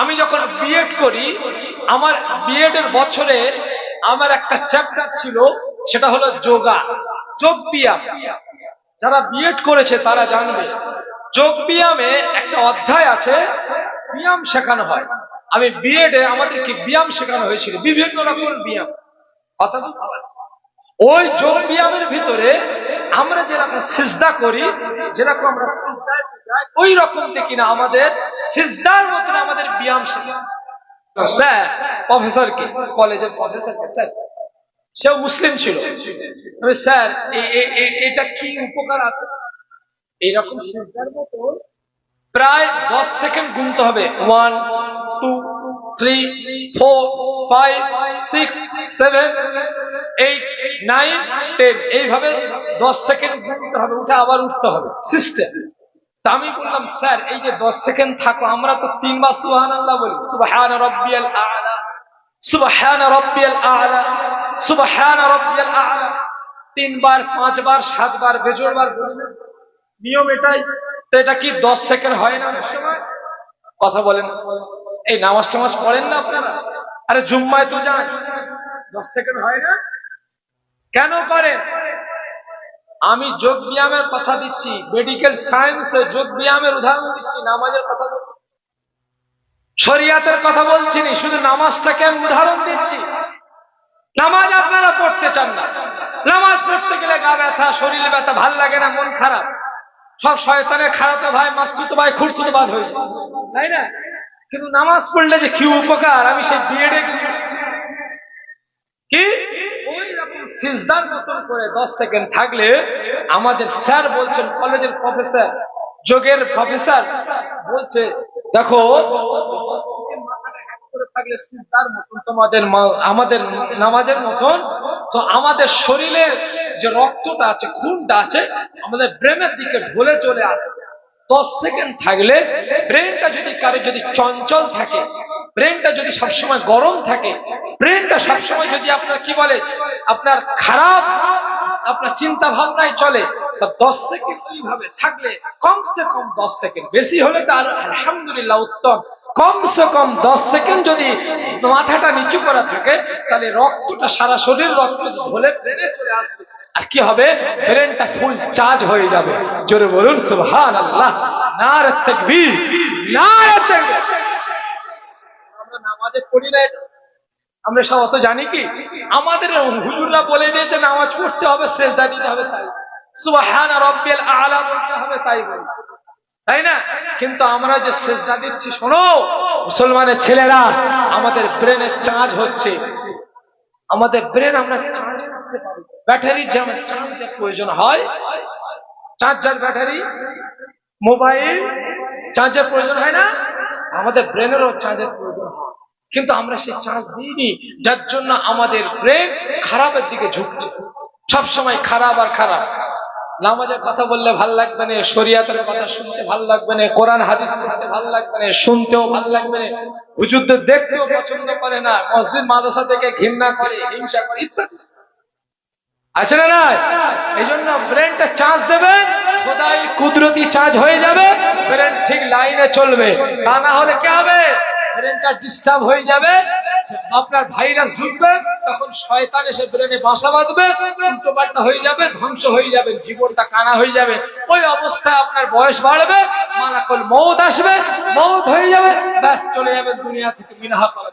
আমি যখন বিএড করি, আমার বিএড এর বছরে আমার একটা চ্যাপ্টার ছিল, সেটা হলো যোগা। যোগ ব্যায়াম। যারা বিএড করেছে, তারা জানবে। যোগ ব্যায়ামে একটা অধ্যায় আছে, ব্যায়াম শেখানো হয়। আমি বিএড আমাদেরকে ব্যায়াম শেখানো হয়েছিল, বিভিন্ন রকমের ব্যায়াম। কথা ওই যোগ ব্যায়ামের ভিতরে আমরা যেরকম সিজদা করি, যেরকম আমরা সিজদায় ওই রকম দেখি না আমাদের। সিজদার মতন আমাদের মুসলিম ছিল। স্যার এটা কি উপকার আছে? এইরকম প্রায় দশ সেকেন্ড গুনতে হবে। One two three four five six seven eight nine ten এইভাবে দশ সেকেন্ড গুনতে হবে। উঠে আবার উঠতে হবে। সিস্টেম তা আমি বললাম, স্যার, এই যে দশ সেকেন্ড থাকো আমরা তো তিনবার সুহান আল্লাহ বলি, সুবাহান রব্বিয়াল আলা, সুবাহান রব্বিয়াল আলা, সুবাহান রব্বিয়াল আলা। তিনবার, পাঁচবার, সাতবার, বেজোড়বার বলি না? নিয়ম এটাই, তো এটা কি দশ সেকেন্ড হয় না কথা বলেন। এই নামাজ টামাজ পড়েন না আপনারা? আরে জুম্মায় তো যান। দশ সেকেন্ড হয় না? কেন করেন আমি যোগ ব্যায়ামের কথা দিচ্ছি মেডিকেল সায়েন্সে যোগ ব্যায়ামের উদাহরণ দিচ্ছি নামাজের কথা শরিয়াতের কথা বলছি না, শুধু নামাজটাকে আমি উদাহরণ দিচ্ছি। নামাজ আপনারা পড়তে চান না। নামাজ পড়তে গেলে গা ব্যথা শরীর ব্যথা ভালো লাগে না মন খারাপ। সব শয়তানের খারাপ ভাই মাস্তুত ভাই খুঁড়তুত বাদ হয়ে তাই না? কিন্তু নামাজ পড়লে যে কি উপকার আমি সেই বিএডে কি? সিজদার মতন করে দশ সেকেন্ড থাকলে আমাদের স্যার বলছেন, কলেজের প্রফেসর, যোগের প্রফেসর বলছে, দেখো থাকলে আমাদের নামাজের মতন। তো আমাদের যে রক্তটা আছে, খুনটা আছে, আমাদের দিকে চলে আসে। দশ সেকেন্ড থাকলে যদি কারও যদি চঞ্চল থাকে ব্রেনটা যদি সবসময় গরম থাকে ব্রেনটা সবসময় যদি আপনার কি বলে, আপনার খারাপ, আপনার চিন্তা ভাবনায় চলে দশ সেকেন্ড এইভাবে থাকলে, কমসে কম দশ সেকেন্ড বেশি হলে তার আলহামদুলিল্লাহ উত্তম। কমসে কম দশ সেকেন্ড যদি মাথাটা নিচু করা থাকে, তাহলে রক্তটা সারা শরীর রক্ত ধরে ব্রেনে চলে আসবে। আর কি হবে? ব্রেনটা ফুল চার্জ হয়ে যাবে। জোরে বলুন সুবহান আল্লাহ নারে তাকবীর। নারে তাকবীর আমরা নামাজে পড়ি না এটা? আমরা সব অত জানি কি? আমাদের হুজুররা বলে দিয়েছে, নামাজ পড়তে হবে, সেজদা দিতে হবে তাই। সুবহান রাব্বিয়াল আলা বলতে হবে তাই বলি। তাই না? কিন্তু আমরা যে সেজদা দিচ্ছি, শোনো, মুসলমানের ছেলেরা, আমাদের ব্রেনে চার্জ হচ্ছে। আমাদের ব্রেন আমরা চার্জ করতে পারি। ব্যাটারির যেমন চার্জের প্রয়োজন হয়, চার্জার ব্যাটারি, মোবাইল, চার্জের প্রয়োজন হয় না, আমাদের ব্রেনেরও চার্জের প্রয়োজন হয়। কিন্তু আমরা সেই চার্জ দিইনি, যার জন্য আমাদের ব্রেন খারাপের দিকে ঝুঁকছে। সব সময় খারাপ আর খারাপ। নামাজের কথা বললে ভালো লাগবে না, শরিয়াতের কথা শুনতে ভালো লাগবে না, কোরআন, হাদিস পড়তে ভালো লাগবে না, শুনতেও ভালো লাগবে না, হুজুরদের দেখতেও পছন্দ করে না, মসজিদ, মাদ্রাসা থেকে ঘৃণা করে, হিংসা করে, ইত্যাদি। আছে না নাই? এই জন্য ব্রেনটা চার্জ দেবে কুদরতি চার্জ হয়ে যাবে ব্রেন ঠিক লাইনে চলবে। তা না হলে কি হবে? ব্রেনটা ডিস্টার্ব হয়ে যাবে আপনার ভাইরাস ঢুকবে, তখন শয়তান এসে ব্রেনে বাসা বাঁধবে, উল্টো পাল্টা হয়ে যাবে, ধ্বংস হয়ে যাবে, জীবনটা কানা হয়ে যাবে। ওই অবস্থায় আপনার বয়স বাড়বে, মালাকল মৌত আসবে মৌত হয়ে যাবে, ব্যাস চলে যাবে দুনিয়া থেকে মিনাহা করা